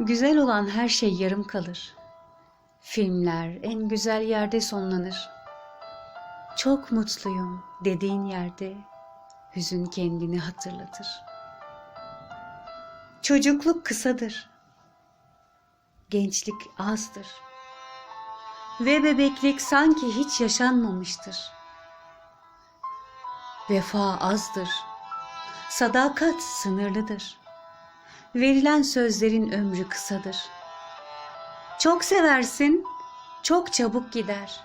Güzel olan her şey yarım kalır. Filmler en güzel yerde sonlanır. Çok mutluyum dediğin yerde hüzün kendini hatırlatır. Çocukluk kısadır. Gençlik azdır. Ve bebeklik sanki hiç yaşanmamıştır. Vefa azdır. Sadakat sınırlıdır. Verilen sözlerin ömrü kısadır. Çok seversin, çok çabuk gider.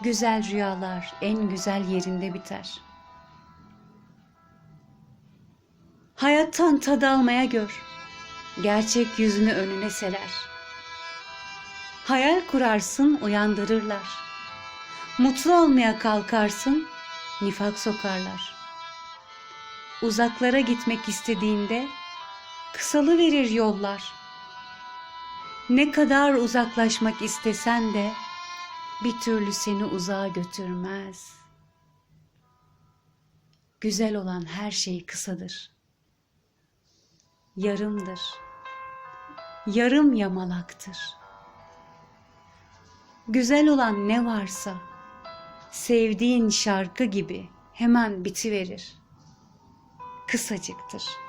Güzel rüyalar en güzel yerinde biter. Hayattan tad almaya gör. Gerçek yüzünü önüne seler. Hayal kurarsın, uyandırırlar. Mutlu olmaya kalkarsın, nifak sokarlar. Uzaklara gitmek istediğinde kısalı verir yollar. Ne kadar uzaklaşmak istesen de bir türlü seni uzağa götürmez. Güzel olan her şey kısadır. Yarımdır. Yarım yamalaktır. Güzel olan ne varsa sevdiğin şarkı gibi hemen bitiverir. Kısacıktır.